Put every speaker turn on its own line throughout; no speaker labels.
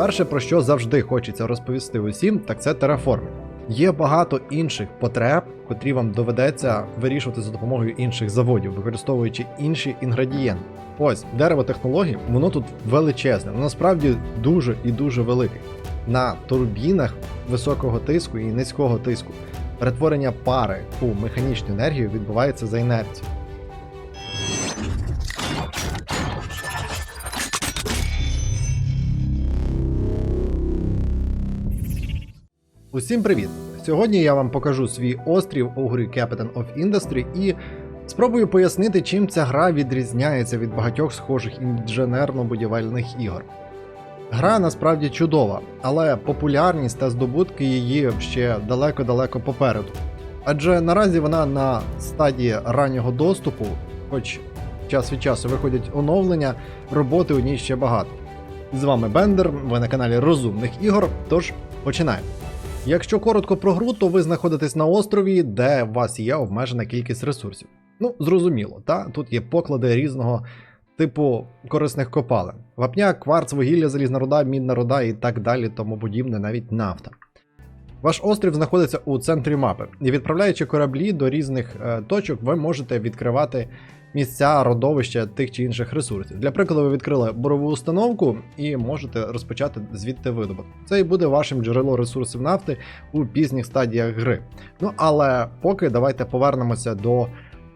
Перше, про що завжди хочеться розповісти усім, так це тераформінг. Є багато інших потреб, котрі вам доведеться вирішувати за допомогою інших заводів, використовуючи інші інгредієнти. Ось дерево технологій, воно тут величезне, воно насправді дуже і дуже велике. На турбінах високого тиску і низького тиску перетворення пари у механічну енергію відбувається за інерцією. Усім привіт! Сьогодні я вам покажу свій острів у грі Capitan of Industry і спробую пояснити, чим ця гра відрізняється від багатьох схожих інженерно-будівельних ігор. Гра насправді чудова, але популярність та здобутки її ще далеко-далеко попереду. Адже наразі вона на стадії раннього доступу, хоч час від часу виходять оновлення, роботи у ній ще багато. З вами Бендер, ви на каналі Розумних ігор, тож починаємо. Якщо коротко про гру, то ви знаходитесь на острові, де у вас є обмежена кількість ресурсів. Ну, зрозуміло, та тут є поклади різного типу корисних копалин: вапняк, кварц, вугілля, залізна руда, мідна руда і так далі, тому подібне, навіть нафта. Ваш острів знаходиться у центрі мапи, і відправляючи кораблі до різних е, точок, ви можете відкривати місця родовища тих чи інших ресурсів. Для прикладу, ви відкрили бурову установку і можете розпочати звідти видобуток. Це і буде вашим джерело ресурсів нафти у пізніх стадіях гри. Ну але поки давайте повернемося до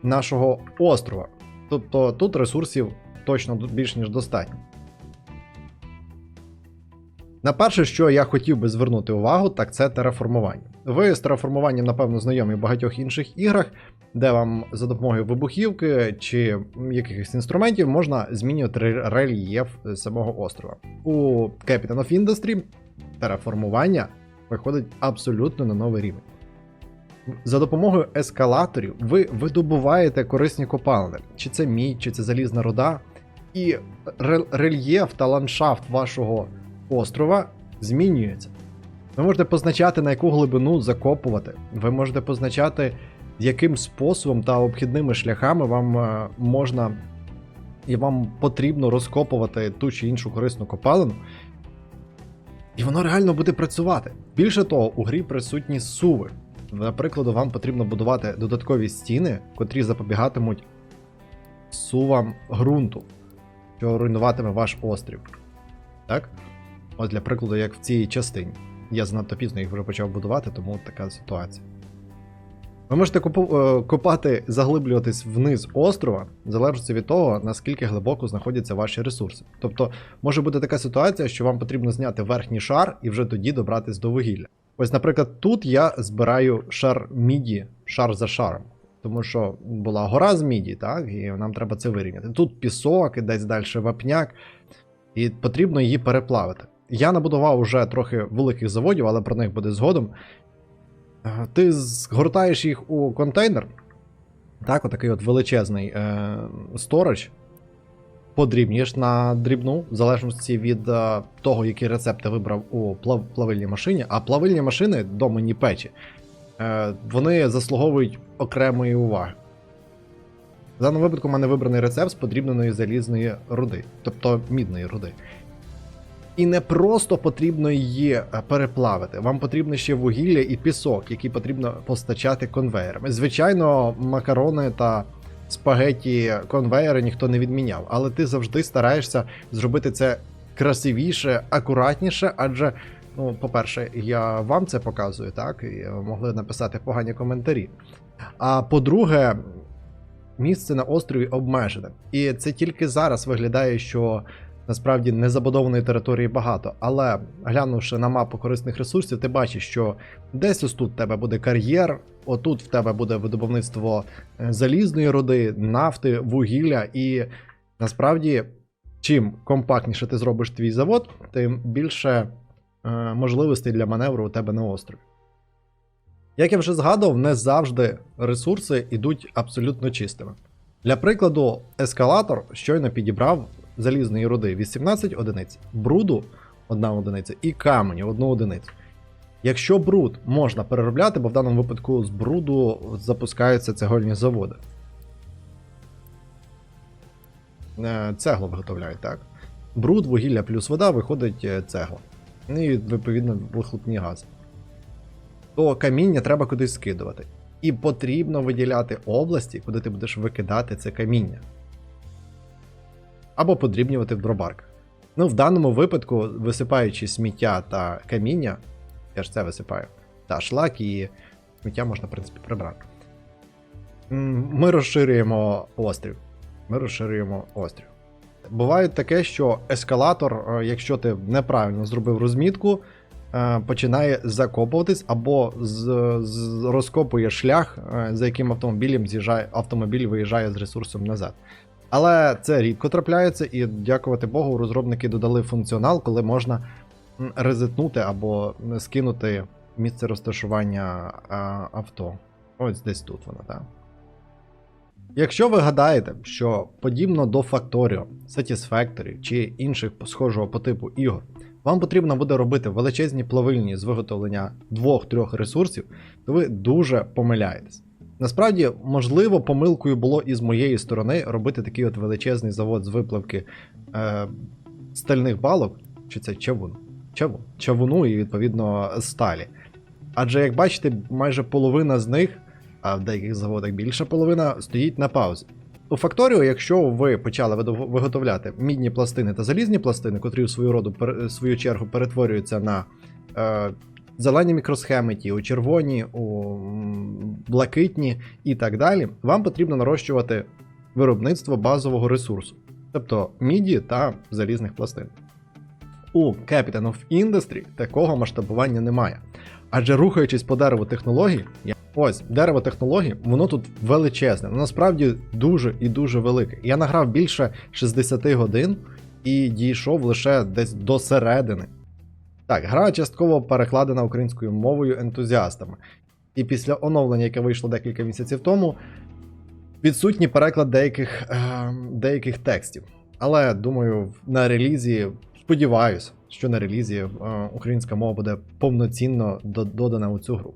нашого острова. Тобто тут ресурсів точно більш ніж достатньо. На перше, що я хотів би звернути увагу, так це тераформування. Ви з тераформуванням, напевно, знайомі в багатьох інших іграх, де вам за допомогою вибухівки чи якихось інструментів можна змінювати рельєф самого острова. У Capitan of Industry тераформування виходить абсолютно на новий рівень. За допомогою ескалаторів ви видобуваєте корисні копалини, чи це мідь, чи це залізна руда, і рельєф та ландшафт вашого острова змінюється. Ви можете позначати, на яку глибину закопувати. Ви можете позначати, яким способом та обхідними шляхами вам е, можна і вам потрібно розкопувати ту чи іншу корисну копалину. І воно реально буде працювати. Більше того, у грі присутні суви. Наприклад, вам потрібно будувати додаткові стіни, котрі запобігатимуть сувам ґрунту, що руйнуватиме ваш острів. Так? От для прикладу, як в цій частині. Я занадто пізно їх вже почав будувати, тому така ситуація. Ви можете е, копати, заглиблюватись вниз острова, в залежності від того, наскільки глибоко знаходяться ваші ресурси. Тобто, може бути така ситуація, що вам потрібно зняти верхній шар і вже тоді добратись до вугілля. Ось, наприклад, тут я збираю шар міді, шар за шаром. Тому що була гора з міді, так, і нам треба це вирівняти. Тут пісок, і десь далі вапняк, і потрібно її переплавити. Я набудував уже трохи великих заводів, але про них буде згодом. Е, Ти згортаєш їх у контейнер. Так, отакий от величезний е, сторож. Подрібнюєш на дрібну, в залежності від е, того, який рецепт ти вибрав у плав, плавильній машині. А плавильні машини домені печі, е, вони заслуговують окремої уваги. В даному випадку в мене вибраний рецепт з подрібненої залізної руди, тобто мідної руди. І не просто потрібно її е, переплавити, вам потрібно ще вугілля і пісок, які потрібно постачати конвеєрами. Звичайно, макарони та спагеті конвеєри ніхто не відміняв, але ти завжди стараєшся зробити це красивіше, акуратніше, адже, ну, по-перше, я вам це показую, так, і могли написати погані коментарі. А по-друге, місце на острові обмежене. І це тільки зараз виглядає, що насправді незабудованої території багато. Але глянувши на мапу корисних ресурсів, ти бачиш, що десь ось тут в тебе буде кар'єр, отут в тебе буде видобувництво е, залізної руди, нафти, вугілля, і насправді, чим компактніше ти зробиш твій завод, тим більше е, можливостей для маневру у тебе на острові. Як я вже згадував, не завжди ресурси йдуть абсолютно чистими. Для прикладу, ескалатор щойно підібрав залізної руди 18 одиниць, бруду 1 одиниця і каменю 1 одиницю. Якщо бруд можна переробляти, бо в даному випадку з бруду запускаються цегольні заводи. Е, Цеглу виготовляють, так? Бруд, вугілля плюс вода виходить е, цегла. Ну і відповідно вихлопні гази. То каміння треба кудись скидувати. І потрібно виділяти області, куди ти будеш викидати це каміння. Або подрібнювати в дробарках. Ну, в даному випадку, висипаючи сміття та каміння, я ж це висипаю, та шлак і сміття можна, в принципі, прибрати. Ми розширюємо острів. Ми розширюємо острів. Буває таке, що ескалатор, е, якщо ти неправильно зробив розмітку, е, починає закопуватись або з, з- розкопує шлях, е, за яким автомобілем з'їжджає, автомобіль виїжджає з ресурсом назад. Але це рідко трапляється, і дякувати Богу, розробники додали функціонал, коли можна резетнути або скинути місце розташування авто. Ось десь тут воно, так. Якщо ви гадаєте, що подібно до Factorio, Satisfactory чи інших схожого по типу ігор, вам потрібно буде робити величезні плавильні з виготовлення двох-трьох ресурсів, то ви дуже помиляєтесь. Насправді, можливо, помилкою було і з моєї сторони робити такий от величезний завод з виплавки е, стальних балок, чи це чавун? Чавун. Чавуну і відповідно сталі. Адже, як бачите, майже половина з них, а в деяких заводах більша половина, стоїть на паузі. У Factorio, якщо ви почали виготовляти мідні пластини та залізні пластини, котрі в свою роду пер- свою чергу перетворюються на е, зелені мікросхеми, ті у червоні, у блакитні і так далі, вам потрібно нарощувати виробництво базового ресурсу, тобто міді та залізних пластин. У Captain of Industry такого масштабування немає. Адже рухаючись по дереву технологій, я- ось дерево технологій, воно тут величезне, воно насправді дуже і дуже велике. Я награв більше 60 годин і дійшов лише десь до середини. Так, гра частково перекладена українською мовою ентузіастами. І після оновлення, яке вийшло декілька місяців тому, відсутній переклад деяких, е, деяких текстів. Але думаю, на релізі, сподіваюся, що на релізі е, українська мова буде повноцінно додана у цю гру.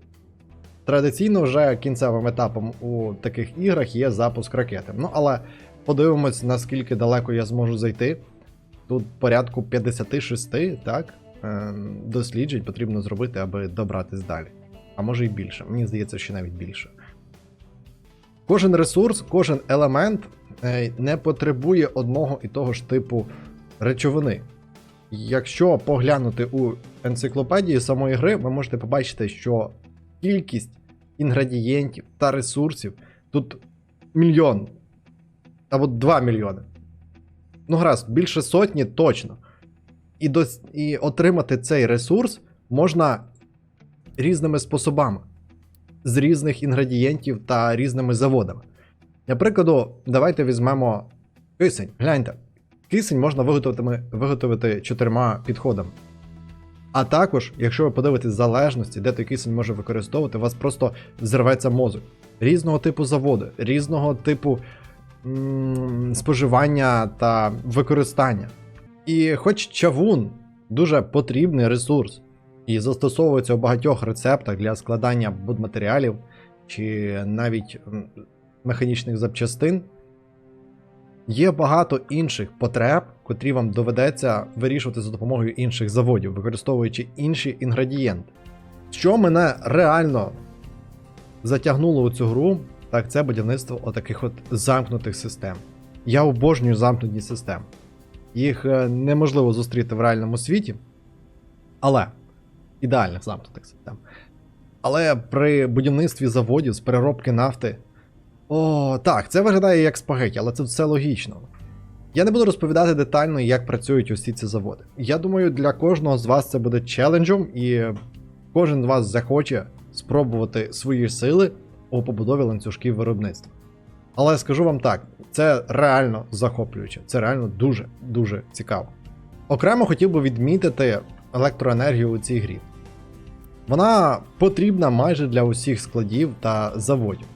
Традиційно вже кінцевим етапом у таких іграх є запуск ракети. Ну але подивимось, наскільки далеко я зможу зайти. Тут порядку 56 так, досліджень потрібно зробити, аби добратись далі. А може і більше. Мені здається, що навіть більше. Кожен ресурс, кожен елемент е, не потребує одного і того ж типу речовини. Якщо поглянути у енциклопедії самої гри, ви можете побачити, що кількість інгредієнтів та ресурсів тут мільйон або 2 мільйони. Ну, гаразд, більше сотні точно. І, дос... і отримати цей ресурс можна різними способами, з різних інгредієнтів та різними заводами. Для прикладу, давайте візьмемо кисень. Гляньте, кисень можна виготовити, виготовити чотирма підходами. А також, якщо ви подивитесь залежності, де той кисень може використовувати, у вас просто зірветься мозок. Різного типу заводи, різного типу м- споживання та використання. І хоч чавун дуже потрібний ресурс і застосовується у багатьох рецептах для складання будматеріалів чи навіть механічних запчастин, є багато інших потреб, котрі вам доведеться вирішувати за допомогою інших заводів, використовуючи інші інгредієнти. Що мене реально затягнуло у цю гру, так це будівництво отаких от замкнутих систем. Я обожнюю замкнуті системи. Їх е, неможливо зустріти в реальному світі, але ідеальних замкнутих систем. Але при будівництві заводів з переробки нафти. О, так, це виглядає як спагеті, але це все логічно. Я не буду розповідати детально, як працюють усі ці заводи. Я думаю, для кожного з вас це буде челенджем, і кожен з вас захоче спробувати свої сили у побудові ланцюжків виробництва. Але скажу вам так, це реально захоплююче, це реально дуже-дуже цікаво. Окремо хотів би відмітити електроенергію у цій грі. Вона потрібна майже для усіх складів та заводів.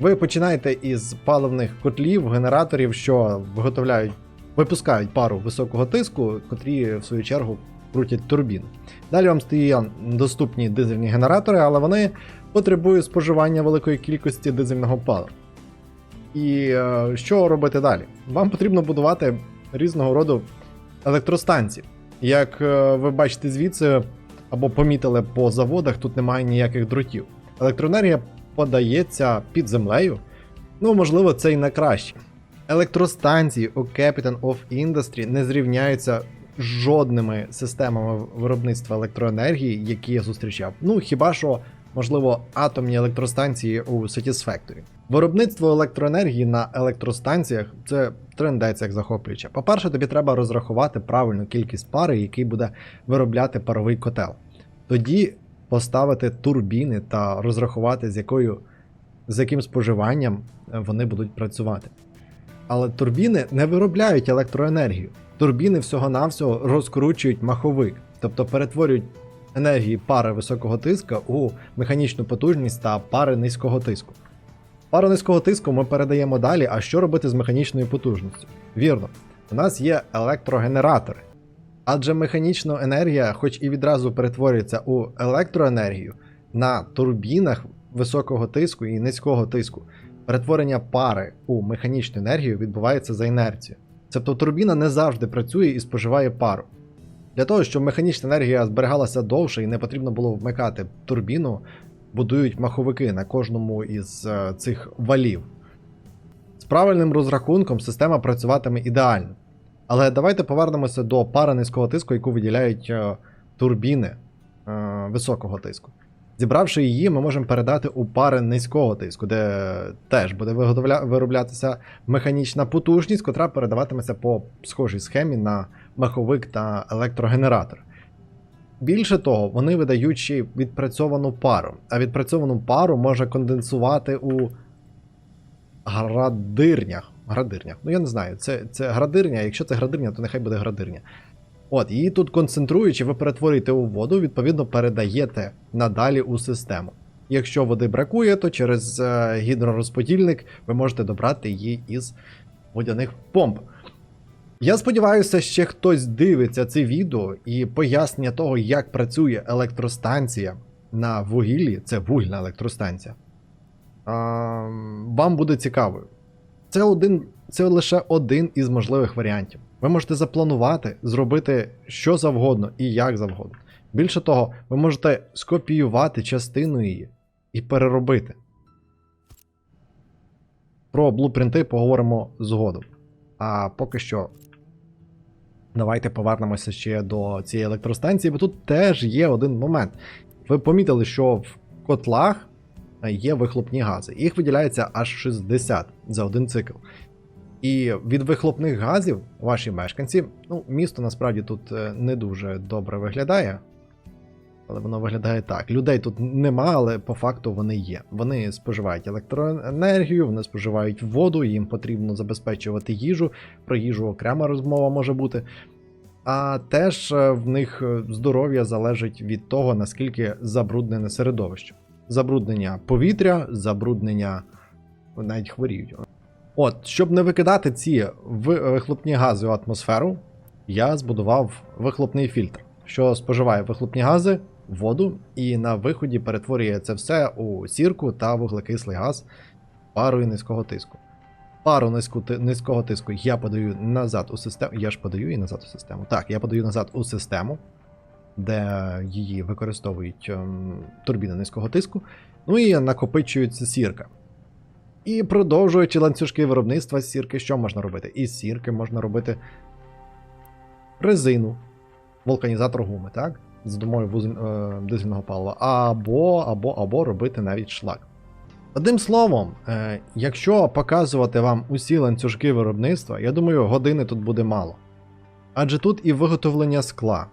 Ви починаєте із паливних котлів, генераторів, що виготовляють, випускають пару високого тиску, котрі в свою чергу крутять турбіну. Далі вам стоять доступні дизельні генератори, але вони потребують споживання великої кількості дизельного палива. І е, що робити далі? Вам потрібно будувати різного роду електростанції. Як е, ви бачите звідси, або помітили по заводах, тут немає ніяких дротів. Електроенергія подається під землею. Ну, можливо, це і на краще. Електростанції у Capitan of Industry не зрівняються жодними системами виробництва електроенергії, які я зустрічав. Ну, хіба що, можливо, атомні електростанції у Satisfactory. Виробництво електроенергії на електростанціях це трендець як захоплююче. По-перше, тобі треба розрахувати правильну кількість пари, який буде виробляти паровий котел. Тоді поставити турбіни та розрахувати, з якою з яким споживанням е, вони будуть працювати. Але турбіни не виробляють електроенергію. Турбіни всього-навсього розкручують маховик, тобто перетворюють енергії пари високого тиска у механічну потужність та пари низького тиску. Пару низького тиску ми передаємо далі, а що робити з механічною потужністю? Вірно, у нас є електрогенератори. Адже механічна енергія, хоч і відразу перетворюється у електроенергію, на турбінах високого тиску і низького тиску. Перетворення пари у механічну енергію відбувається за інерцією. Тобто турбіна не завжди працює і споживає пару. Для того, щоб механічна енергія зберігалася довше і не потрібно було вмикати турбіну, будують маховики на кожному із е, цих валів. З правильним розрахунком система працюватиме ідеально. Але давайте повернемося до пари низького тиску, яку виділяють е, турбіни е, високого тиску. Зібравши її, ми можемо передати у пари низького тиску, де теж буде вироблятися механічна потужність, котра передаватиметься по схожій схемі на маховик та електрогенератор. Більше того, вони видають ще відпрацьовану пару, а відпрацьовану пару можна конденсувати у градирнях. Градирнях. Ну я не знаю, це, це градирня, якщо це градирня, то нехай буде градирня. От, її тут концентруючи, ви перетворюєте у воду, відповідно, передаєте надалі у систему. Якщо води бракує, то через е, гідророзподільник ви можете добрати її із водяних помп. Я сподіваюся, ще хтось дивиться це відео і пояснення того, як працює електростанція на вугіллі, це вугільна електростанція. А, вам буде цікавою. Це один, це лише один із можливих варіантів. Ви можете запланувати, зробити що завгодно і як завгодно. Більше того, ви можете скопіювати частину її і переробити. Про блупринти поговоримо згодом. А поки що. Давайте повернемося ще до цієї електростанції, бо тут теж є один момент. Ви помітили, що в котлах є вихлопні гази. Їх виділяється аж 60 за один цикл. І від вихлопних газів ваші мешканці, ну, місто насправді тут е, не дуже добре виглядає. Але воно виглядає так. Людей тут нема, але по факту вони є. Вони споживають електроенергію, вони споживають воду, їм потрібно забезпечувати їжу. Про їжу окрема розмова може бути. А теж е, в них е, здоров'я залежить від того, наскільки забруднене середовище. Забруднення повітря, забруднення навіть хворіють. От, щоб не викидати ці вихлопні гази у атмосферу, я збудував вихлопний фільтр, що споживає вихлопні гази, воду, і на виході перетворює це все у сірку та вуглекислий газ парою низького тиску. Пару низьку, низького тиску я подаю назад у систему. Я ж подаю її назад у систему. Так, я подаю назад у систему, де її використовують ем, турбіни низького тиску. Ну і накопичується сірка. І продовжуючи ланцюжки виробництва сірки, що можна робити? Із сірки можна робити резину, вулканізатор гуми, так? За допомогою вузель, е, дизельного палива, або, або, або робити навіть шлак. Одним словом, е, якщо показувати вам усі ланцюжки виробництва, я думаю, години тут буде мало. Адже тут і виготовлення скла.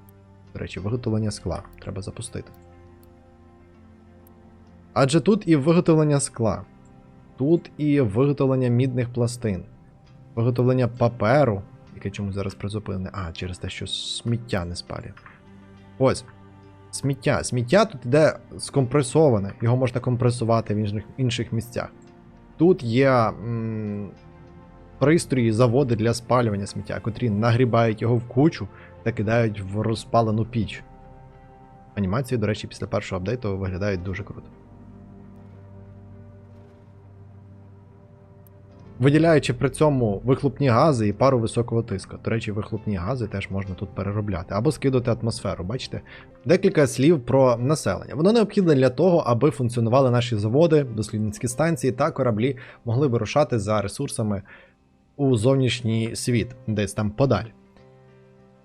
До речі, виготовлення скла треба запустити. Адже тут і виготовлення скла. Тут і виготовлення мідних пластин, виготовлення паперу, яке чомусь зараз призупинене. А, через те, що сміття не спалює. Ось. Сміття. Сміття тут йде скомпресоване, його можна компресувати в інших інших місцях. Тут є м, пристрої, заводи для спалювання сміття, котрі нагрібають його в кучу та кидають в розпалену піч. Анімації, до речі, після першого апдейту виглядають дуже круто. Виділяючи при цьому вихлопні гази і пару високого тиску. До речі, вихлопні гази теж можна тут переробляти або скидати атмосферу. Бачите? Декілька слів про населення. Воно необхідне для того, аби функціонували наші заводи, дослідницькі станції та кораблі могли вирушати за ресурсами у зовнішній світ, десь там подалі.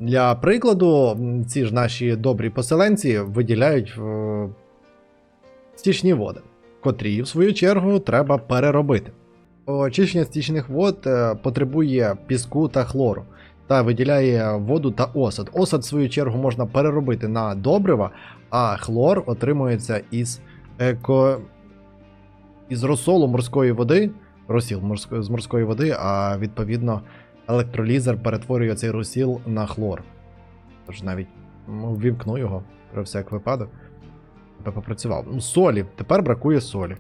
Для прикладу, ці ж наші добрі поселенці виділяють е, стічні води, котрі, в свою чергу, треба переробити. Очищення стічних вод е, потребує піску та хлору та виділяє воду та осад. Осад, в свою чергу, можна переробити на добрива, а хлор отримується із еко... із розсолу морської води, розсіл морської, з морської води, а відповідно електролізер перетворює цей розсіл на хлор. Тож навіть ну, ввімкну його про всяк випадок. попрацював. Ну, солі, тепер бракує солі.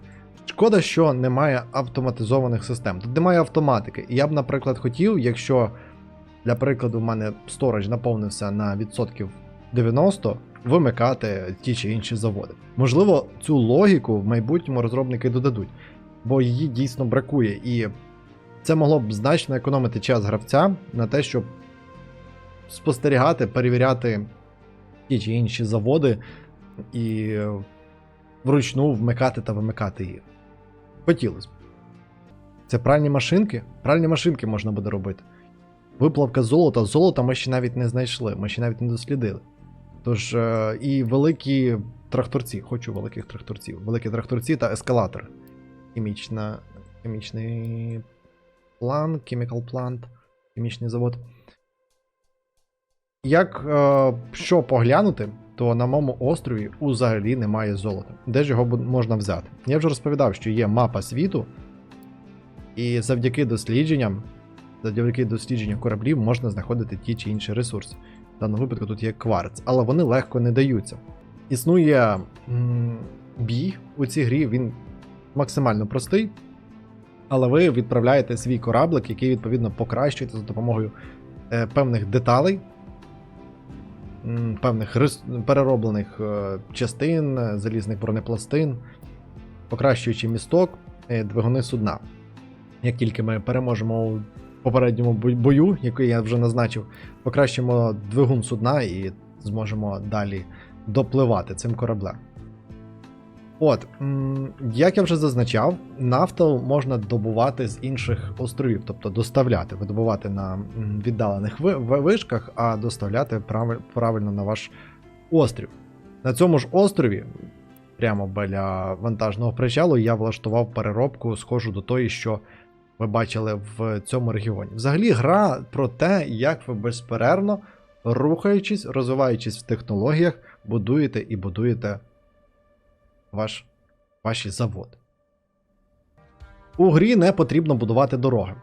Шкода, що немає автоматизованих систем. Тут немає автоматики. І я б, наприклад, хотів, якщо для прикладу в мене сторож наповнився на відсотків 90, вимикати ті чи інші заводи. Можливо, цю логіку в майбутньому розробники додадуть, бо її дійсно бракує, і це могло б значно економити час гравця на те, щоб спостерігати, перевіряти ті чи інші заводи і вручну вмикати та вимикати їх. Хотілося б. Це пральні машинки? Пральні машинки можна буде робити. Виплавка золота. Золота ми ще навіть не знайшли, ми ще навіть не дослідили. Тож, е, і великі тракторці, хочу великих тракторців. Великі тракторці та ескалатори. Хімічна, хімічний план, chemical plant, хімічний завод. Як е, що поглянути, то на моєму острові взагалі немає золота. Де ж його можна взяти? Я вже розповідав, що є мапа світу, і завдяки дослідженням, завдяки дослідженню кораблів можна знаходити ті чи інші ресурси. В даному випадку тут є кварц, але вони легко не даються. Існує бій у цій грі, він максимально простий, але ви відправляєте свій кораблик, який відповідно покращуєте за допомогою е, певних деталей, певних перероблених е, частин, е, залізних бронепластин, покращуючи місток, е, двигуни судна. Як тільки ми переможемо у попередньому бою, який я вже назначив, покращимо двигун судна і зможемо далі допливати цим кораблем. От, як я вже зазначав, нафту можна добувати з інших островів, тобто доставляти, видобувати на віддалених ви- ви- вишках, а доставляти правильно на ваш острів. На цьому ж острові, прямо біля вантажного причалу, я влаштував переробку, схожу до тої, що ви бачили в цьому регіоні. Взагалі, гра про те, як ви безперервно, рухаючись, розвиваючись в технологіях, будуєте і будуєте ваш, ваші заводи. У грі не потрібно будувати дороги.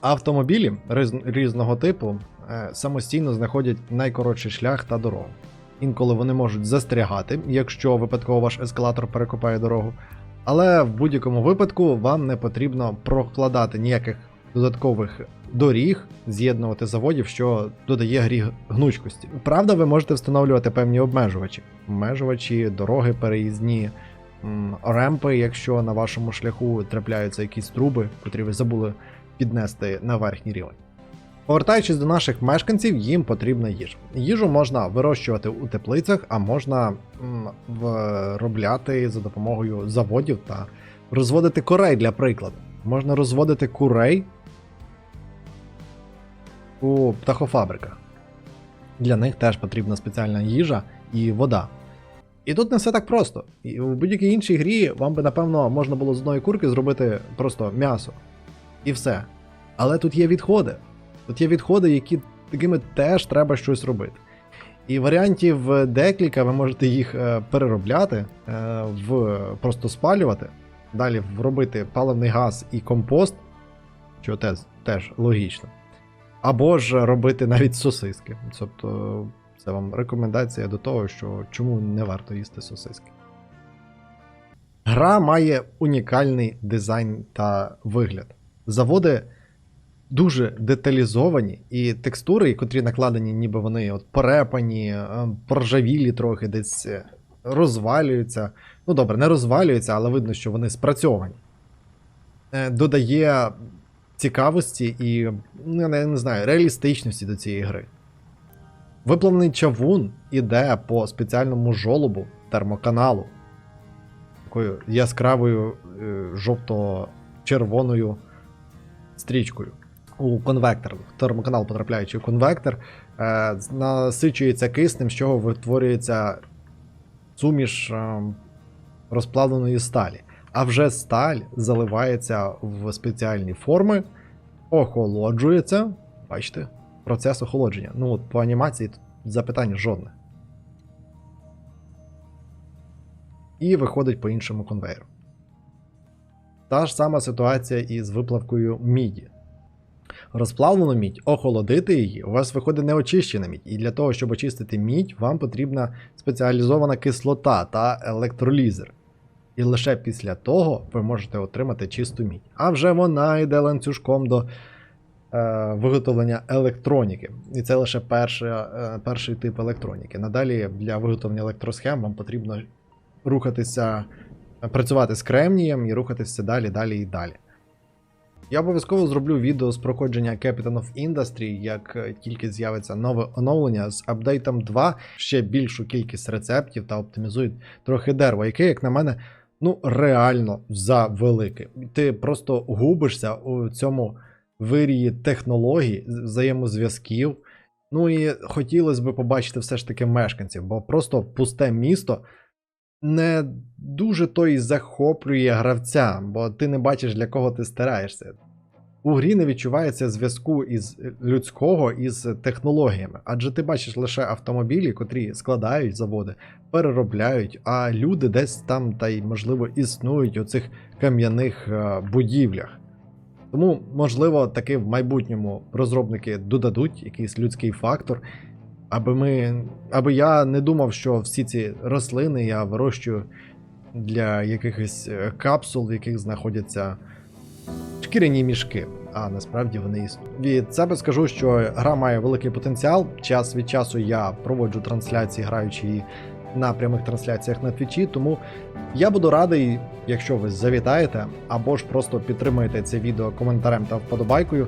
Автомобілі riz- різного типу е, самостійно знаходять найкоротший шлях та дорогу. Інколи вони можуть застрягати, якщо випадково ваш ескалатор перекопає дорогу. Але в будь-якому випадку вам не потрібно прокладати ніяких додаткових доріг, з'єднувати заводів, що додає грі гнучкості. Правда, ви можете встановлювати певні обмежувачі. Обмежувачі, дороги переїзні, ремпи, якщо на вашому шляху трапляються якісь труби, котрі ви забули піднести на верхній рівень. Повертаючись до наших мешканців, їм потрібна їжа. Їжу можна вирощувати у теплицях, а можна виробляти за допомогою заводів та розводити курей для прикладу. Можна розводити курей у птахофабриках. Для них теж потрібна спеціальна їжа і вода. І тут не все так просто. І у будь-якій іншій грі вам би, напевно, можна було з одної курки зробити просто м'ясо. І все. Але тут є відходи. Тут є відходи, які такими теж треба щось робити. І варіантів декілька, ви можете їх е, переробляти, е, в просто спалювати, далі вробити паливний газ і компост, що теж, теж логічно. Або ж робити навіть сосиски. Тобто, це вам рекомендація до того, що чому не варто їсти сосиски. Гра має унікальний дизайн та вигляд. Заводи дуже деталізовані, і текстури, котрі накладені, ніби вони от порепані, е, поржавілі трохи, десь е, розвалюються. Ну добре, не розвалюються, але видно, що вони спрацьовані. е, додає цікавості і, ну, я не, знаю, реалістичності до цієї гри. Виплавлений чавун іде по спеціальному жолобу термоканалу, такою яскравою е, жовто-червоною стрічкою. У конвектор. Термоканал потрапляючи в конвектор, е, насичується киснем, з чого витворюється суміш е, розплавленої сталі. А вже сталь заливається в спеціальні форми, охолоджується. Бачите, процес охолодження. Ну от по анімації тут запитань жодне. І виходить по іншому конвейеру. Та ж сама ситуація із виплавкою міді. Розплавлену мідь, охолодити її, у вас виходить неочищена мідь. І для того, щоб очистити мідь, вам потрібна спеціалізована кислота та електролізер. І лише після того ви можете отримати чисту мідь. А вже вона йде ланцюжком до е, виготовлення електроніки. І це лише перша, е, перший тип електроніки. Надалі для виготовлення електросхем вам потрібно рухатися, працювати з кремнієм і рухатися далі, далі і далі. Я обов'язково зроблю відео з проходження Capitan of Industry, як е, тільки з'явиться нове оновлення з апдейтом 2, ще більшу кількість рецептів та оптимізують трохи дерево, яке, як на мене, ну реально завелике. Ти просто губишся у цьому вирії технологій, взаємозв'язків. Ну і хотілося б побачити все ж таки мешканців, бо просто пусте місто не дуже то й захоплює гравця, бо ти не бачиш, для кого ти стараєшся. У грі не відчувається зв'язку із людського із технологіями, адже ти бачиш лише автомобілі, котрі складають заводи, переробляють, а люди десь там та й, можливо, існують у цих кам'яних е, будівлях. Тому, можливо, таки в майбутньому розробники додадуть якийсь людський фактор, аби ми. аби я не думав, що всі ці рослини я вирощую для якихось е, капсул, в яких знаходяться шкіряні мішки, а насправді вони існують. Від себе скажу, що гра має великий потенціал. Час від часу я проводжу трансляції, граючи її на прямих трансляціях на твічі, тому я буду радий, якщо ви завітаєте, або ж просто підтримаєте це відео коментарем та вподобайкою.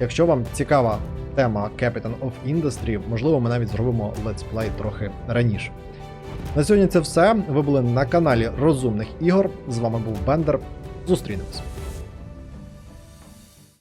Якщо вам цікава тема Capitan of Industry, можливо, ми навіть зробимо летсплей трохи раніше. На сьогодні це все. Ви були на каналі Розумних ігор. З вами був Бендер. Зустрінемось.